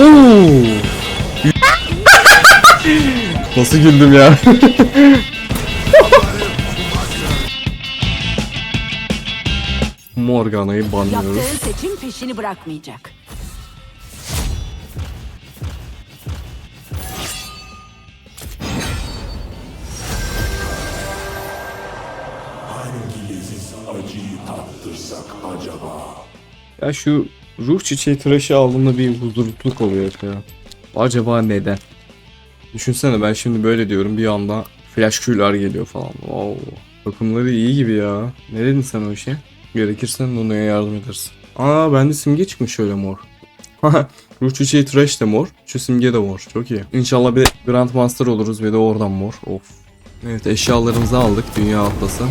Oo! Nasıl güldüm ya? Morgana'yı banlıyoruz. Yaptığı seçim peşini bırakmayacak. acıyı tattırsak acaba? Ya şu ruh çiçeği tıraşı aldığında bir huzursuzluk oluyor ya. Acaba neden? Düşünsene ben şimdi böyle diyorum bir anda flash Q'lar geliyor falan. Wow. Takımları iyi gibi ya. Ne dedin sen o işe? Gerekirse Nuno'ya yardım edersin. Aa bende simge çıkmış şöyle mor. Ruh çiçeği trash de mor. Şu simge de mor. Çok iyi. İnşallah bir Grandmaster oluruz ve de oradan mor. Of. Evet eşyalarımızı aldık. Dünya atlası.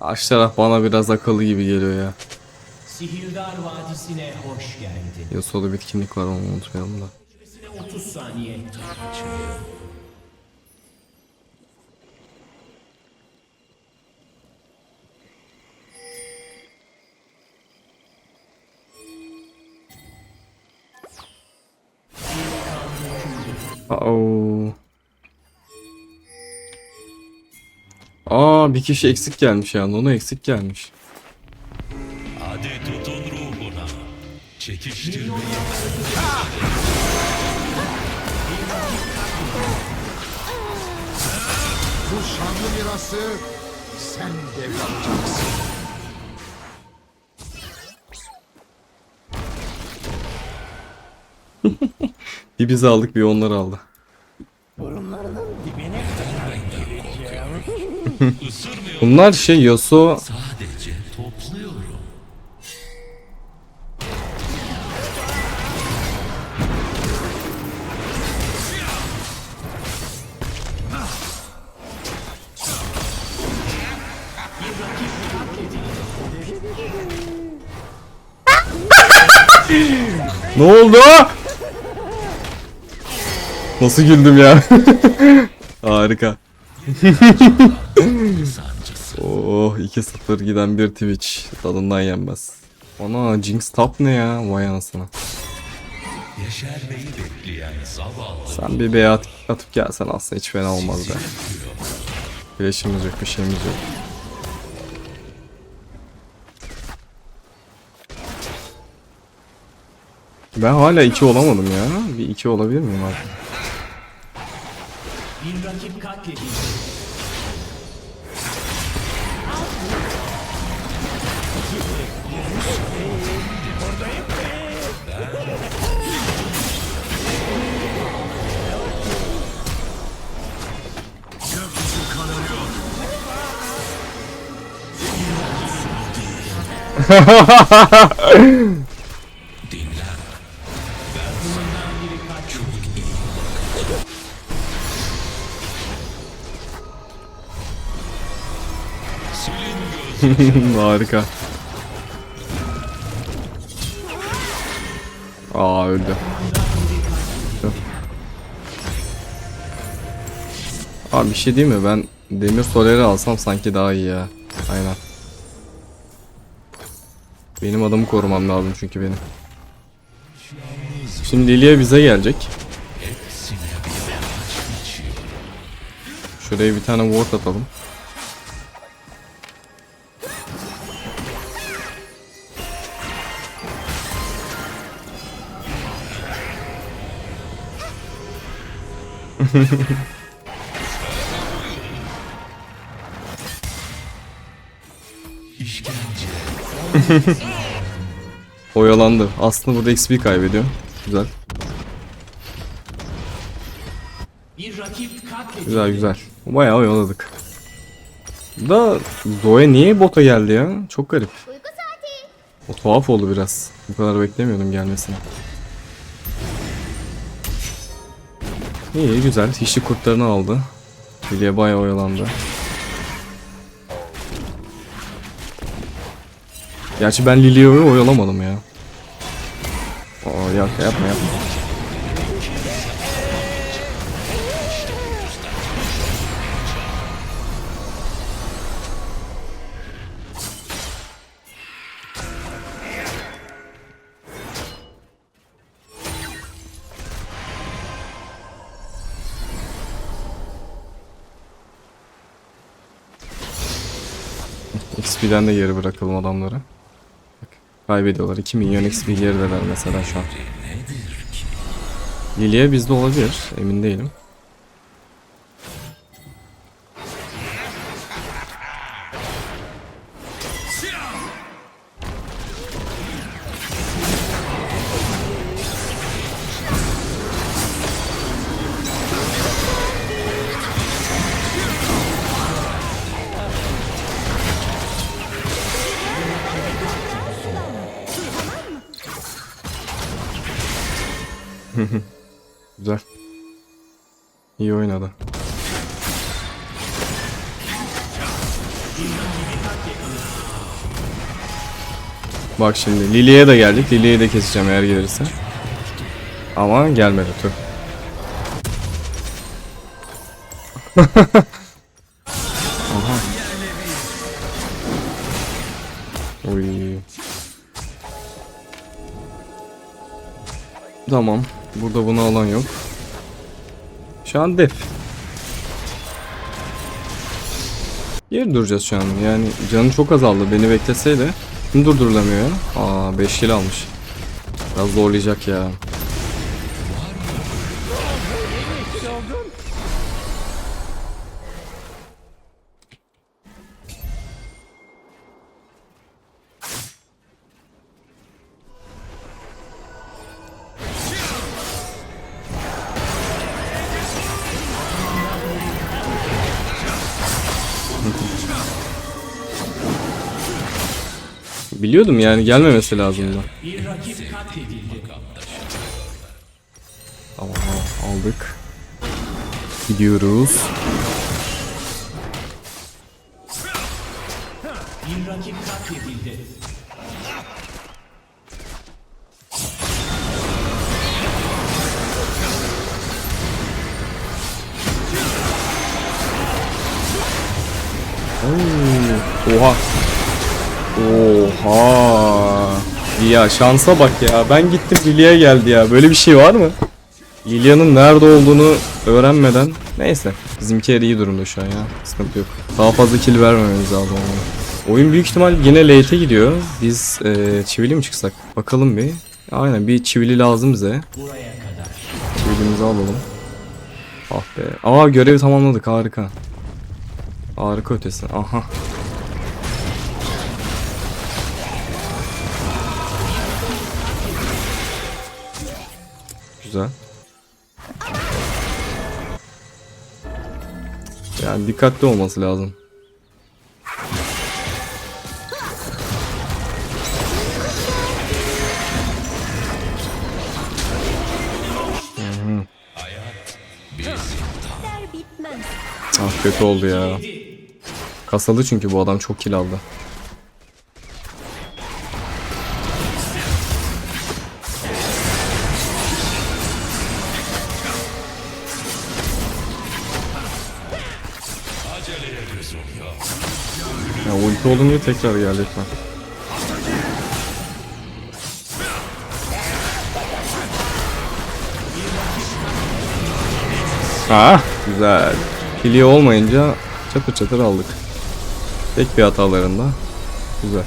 Karşı taraf bana biraz akıllı gibi geliyor ya. Sihirdar Vadisi'ne hoş geldin. Yasuo'da bitkinlik var onu unutmayalım da. 30 saniye. Oo. Aa bir kişi eksik gelmiş yani. Onu eksik gelmiş. Hadi tutun ruhuna. Çekiştirmeyin. Bu şanlı mirası sen devralacaksın. Bir bizi aldık bir onlar aldı. Bunlar şey Yasuo Sadece topluyorum. Ne oldu? Nasıl güldüm ya? Harika. Oh 2-0 giden bir Twitch tadından yenmez. Ana Jinx top ne ya? Vay zavallı. Sen bir beyat atıp gelsen aslında hiç fena olmaz be. Flash'imiz yok bir şeyimiz yok. Ben hala 2 olamadım ya. Bir 2 olabilir miyim abi? Bir rakip katledildi. Dinlen. Harika. Aa öldü. Abi bir şey değil mi? Ben demir soleri alsam sanki daha iyi ya. Aynen. Benim adamı korumam lazım çünkü benim. Şimdi Lilia bize gelecek. Şuraya bir tane ward atalım. Oyalandı. Aslında burada XP kaybediyor. Güzel. Güzel güzel. Bayağı oyaladık. Da Zoe niye bota geldi ya? Çok garip. O tuhaf oldu biraz. Bu kadar beklemiyordum gelmesini. İyi güzel. Hiçli kurtlarını aldı. Lilia bayağı oyalandı. Gerçi ben Lilia'yı oyalamadım ya. Aa ya yapma yapma. XP'den de geri bırakalım adamları. Bak, kaybediyorlar. 2 milyon XP gerideler mesela şu an. Lilia bizde olabilir. Emin değilim. Bak şimdi Lili'ye de geldik. Lili'yi de keseceğim eğer gelirse. Ama gelmedi tüh. Aha. Oy. Tamam. Burada bunu alan yok. Şu an def. Geri duracağız şu an. Yani canı çok azaldı. Beni bekleseydi. Şimdi durdurulamıyor ya. Aa 5 kill almış. Biraz zorlayacak ya. Biliyordum yani gelmemesi lazımdı. Tamam aldık. Gidiyoruz. Bir rakip katledildi. Oo, Oha. Ya şansa bak ya. Ben gittim Lilia geldi ya. Böyle bir şey var mı? Lilia'nın nerede olduğunu öğrenmeden. Neyse. Bizimkiler iyi durumda şu an ya. Sıkıntı yok. Daha fazla kill vermememiz lazım. ona. Oyun büyük ihtimal yine late'e gidiyor. Biz e, çivili mi çıksak? Bakalım bir. Aynen bir çivili lazım bize. Çivilimizi alalım. Ah be. Aa görevi tamamladık harika. Harika ötesi. Aha. Güzel. Yani dikkatli olması lazım. Ah kötü oldu ya. Kasalı çünkü bu adam çok kill aldı. Tekrar geldi lütfen. Ha, güzel. Kili olmayınca çatır çatır aldık. Tek bir hatalarında. Güzel.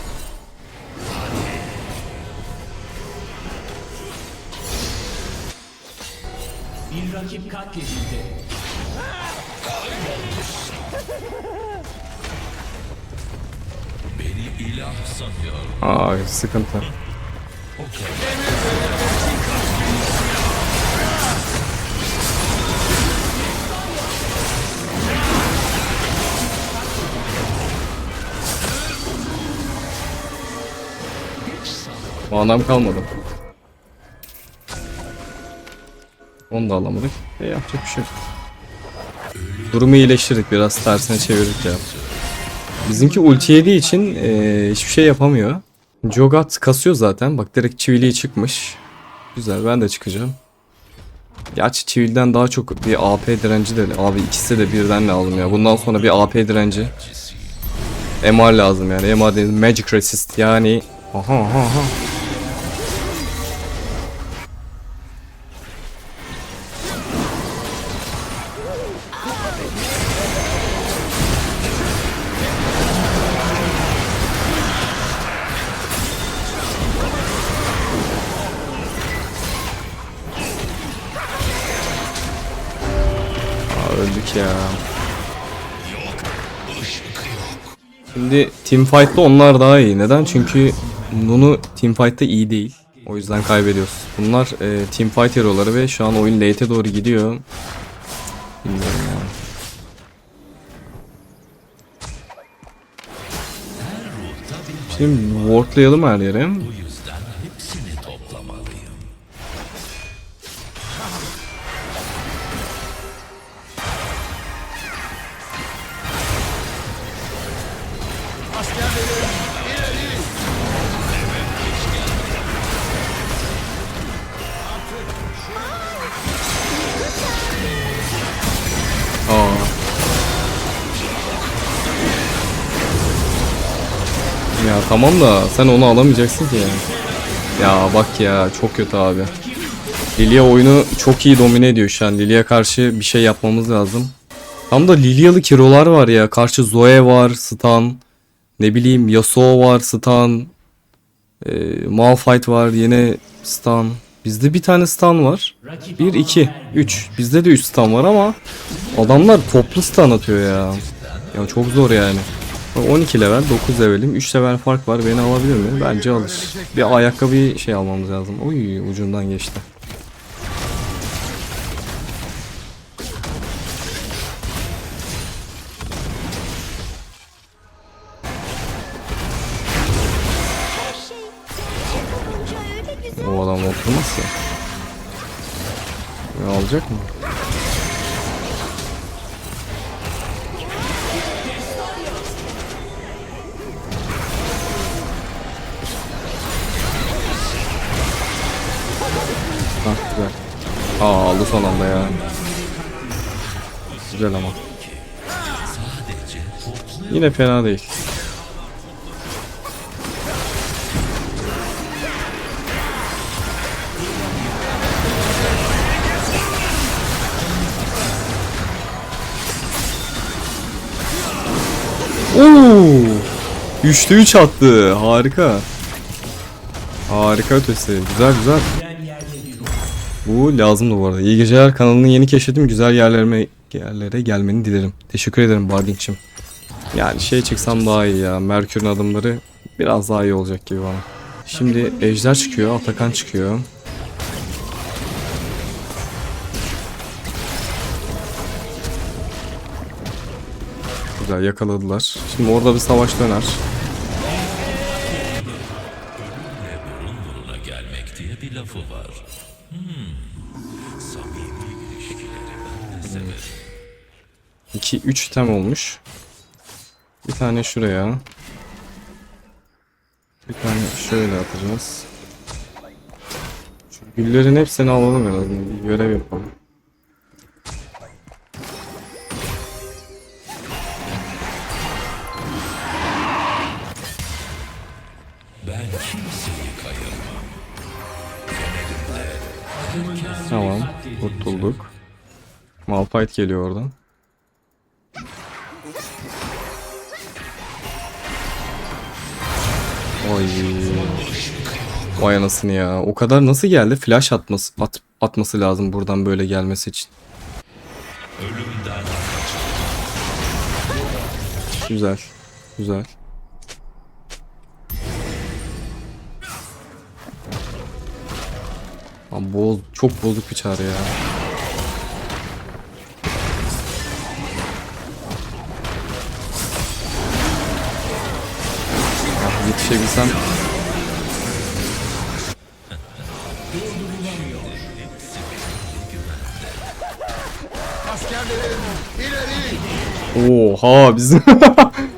Bir rakip katledildi. Aa sıkıntı. Bu adam kalmadı. Onu da alamadık. E yapacak bir şey yok. Durumu iyileştirdik biraz tersine çevirdik ya. Bizimki ulti yediği için eee, hiçbir şey yapamıyor. Jogat kasıyor zaten. Bak direkt çiviliği çıkmış. Güzel ben de çıkacağım. Gerçi çivilden daha çok bir AP direnci de abi ikisi de birden lazım ya. Bundan sonra bir AP direnci. MR lazım yani. MR değil, Magic Resist yani. Aha aha aha. Ya. Şimdi teamfight'ta onlar daha iyi. Neden? Çünkü Nunu teamfight'ta iyi değil. O yüzden kaybediyoruz. Bunlar e, teamfight hero'ları ve şu an oyun late'e doğru gidiyor. Bilmiyorum ya. Şimdi wardlayalım her yere. Tamam da sen onu alamayacaksın ki yani. Ya bak ya çok kötü abi. Lilia oyunu çok iyi domine ediyor şu an. Lilia karşı bir şey yapmamız lazım. Tam da Lilialı Kirolar var ya. Karşı Zoe var, Stan. Ne bileyim Yasuo var, Stan. E, Malphite var, yine Stan. Bizde bir tane Stan var. 1, 2, 3. Bizde de 3 Stan var ama adamlar toplu stun atıyor ya. Ya çok zor yani. Bak 12 level, 9 levelim, 3 level fark var. Beni alabilir mi? Bence alır. Bir ayakkabı şey almamız lazım. Oy ucundan geçti. O adam oturmaz. Ya alacak mı? Aa aldı son anda ya. Güzel ama. Yine fena değil. Oo! 3'te 3 attı. Harika. Harika ötesi. Güzel güzel. Bu lazımdı bu arada. İyi geceler kanalını yeni keşfettim. Güzel yerlerime yerlere gelmeni dilerim. Teşekkür ederim Barding'çim. Yani şey çıksam daha iyi ya. Merkür'ün adımları biraz daha iyi olacak gibi bana. Şimdi Ejder çıkıyor, Atakan çıkıyor. Güzel yakaladılar. Şimdi orada bir savaş döner. 2 3 tem olmuş. Bir tane şuraya. Bir tane şöyle atacağız. Şu güllerin hepsini alalım en azından. Bir görev yapalım. Tamam. Kurtulduk. Malphite geliyor oradan. Oy. Vay anasını ya. O kadar nasıl geldi? Flash atması, at, atması lazım buradan böyle gelmesi için. Güzel. Güzel. Lan boz, çok bozuk bir çare ya. Yetişebilsem. Oha bizim.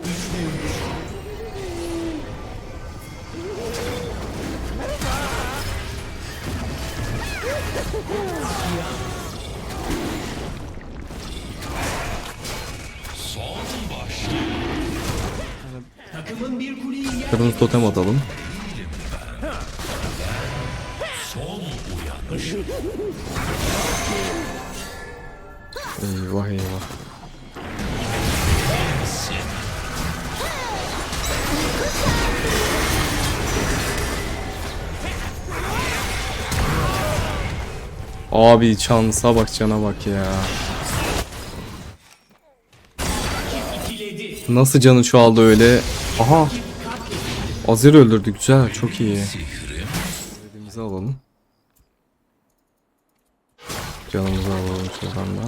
Kırmızı totem atalım. Eyvah eyvah. Abi şansa bak cana bak ya. Nasıl canı çoğaldı öyle? Aha. Azir öldürdü güzel çok iyi. Elimizi alalım. Canımızı alalım şuradan da.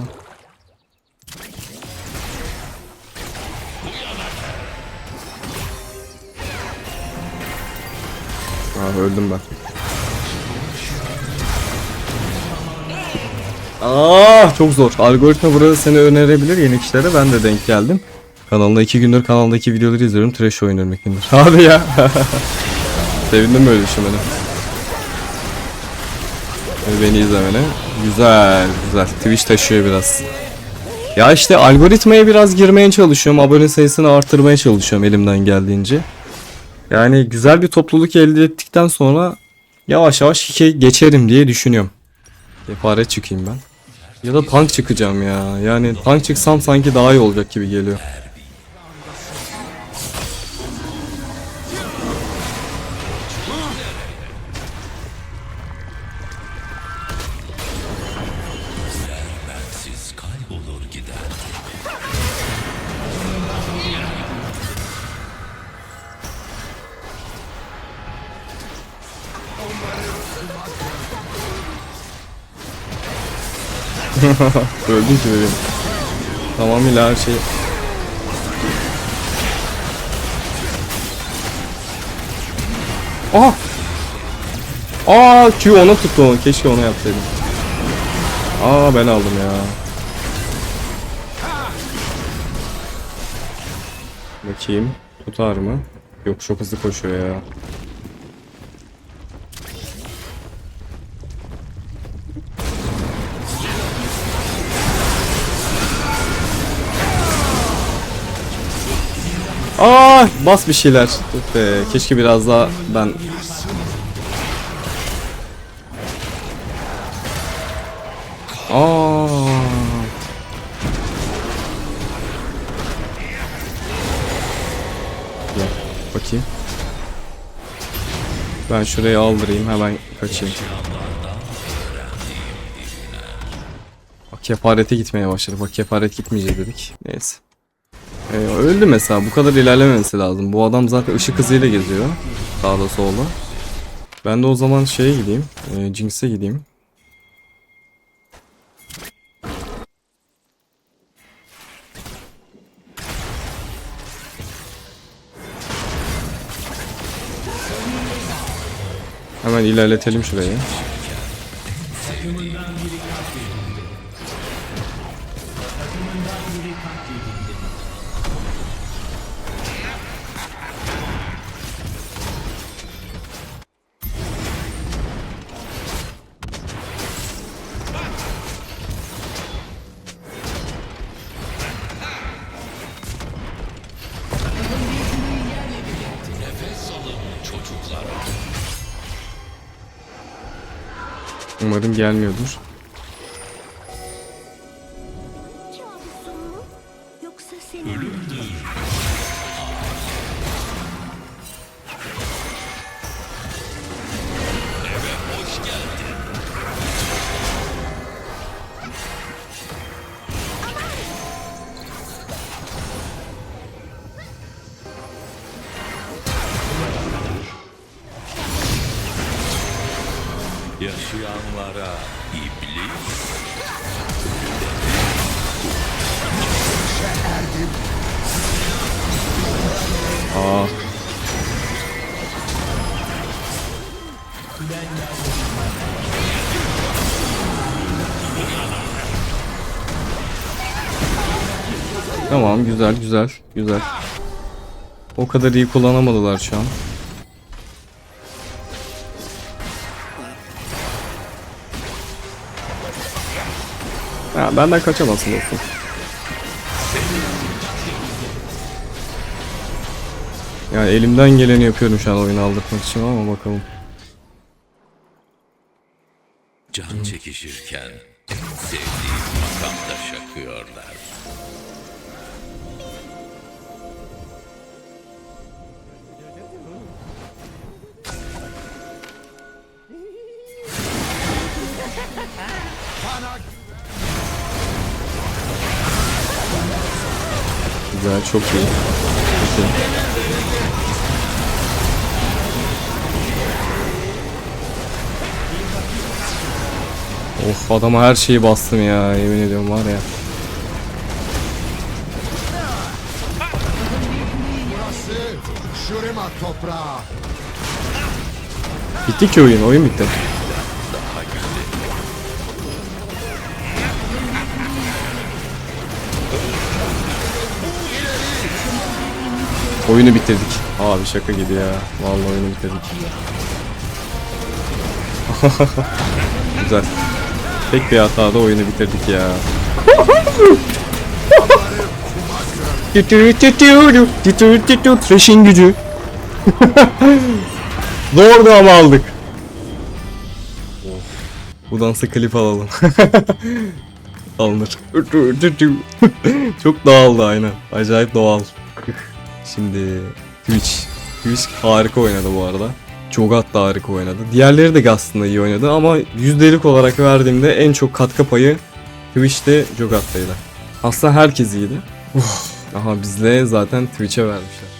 Aa öldüm ben. Aa çok zor. Algoritma burada seni önerebilir yeni kişilere. Ben de denk geldim. Kanalında iki gündür kanaldaki videoları izliyorum. Trash oynuyorum iki gündür. Hadi ya. Sevindim böyle düşünmene. Beni izlemene. Güzel, güzel. Twitch taşıyor biraz. Ya işte algoritmaya biraz girmeye çalışıyorum. Abone sayısını artırmaya çalışıyorum elimden geldiğince. Yani güzel bir topluluk elde ettikten sonra yavaş yavaş hike geçerim diye düşünüyorum. Kefaret çıkayım ben. Ya da tank çıkacağım ya. Yani tank çıksam sanki daha iyi olacak gibi geliyor. Öldün ki bebeğim. Tamamıyla her şey. Aha! Aa Q ona tuttu onu. Keşke ona yapsaydım. Aa ben aldım ya. Bakayım. Tutar mı? Yok çok hızlı koşuyor ya. Aa bas bir şeyler. Be, keşke biraz daha ben Aa. Gel, bakayım. Ben şurayı aldırayım hemen kaçayım. Bak kefarete gitmeye başladı. Bak kefaret gitmeyecek dedik. Neyse. Ee, öldü mesela. Bu kadar ilerlememesi lazım. Bu adam zaten ışık hızıyla geziyor. Sağda solda. Ben de o zaman şeye gideyim. E, Jinx'e gideyim. Hemen ilerletelim şurayı. Umarım gelmiyordur. Yaşayanlara iblis Aa. Tamam güzel güzel güzel. O kadar iyi kullanamadılar şu an. Ha, benden kaçamazsın dostum. Yani elimden geleni yapıyorum şu an oyunu aldırmak için ama bakalım. can çekişirken çok iyi. Çok. Of adama her şeyi bastım ya yemin ediyorum var ya. Bitti ki oyun oyun bitti. Oyunu bitirdik. Abi şaka gibi ya. Vallahi oyunu bitirdik. Güzel. Tek bir hatada oyunu bitirdik ya. Threshing gücü. Zordu ama aldık. Bu dansı klip alalım. Alınır. Çok doğaldı aynen. Acayip doğal. Şimdi Twitch. Twitch harika oynadı bu arada. Çogat da harika oynadı. Diğerleri de aslında iyi oynadı ama yüzdelik olarak verdiğimde en çok katkı payı Twitch'te Jogat'taydı. Aslında herkes iyiydi. Uf. Aha bizle zaten Twitch'e vermişler.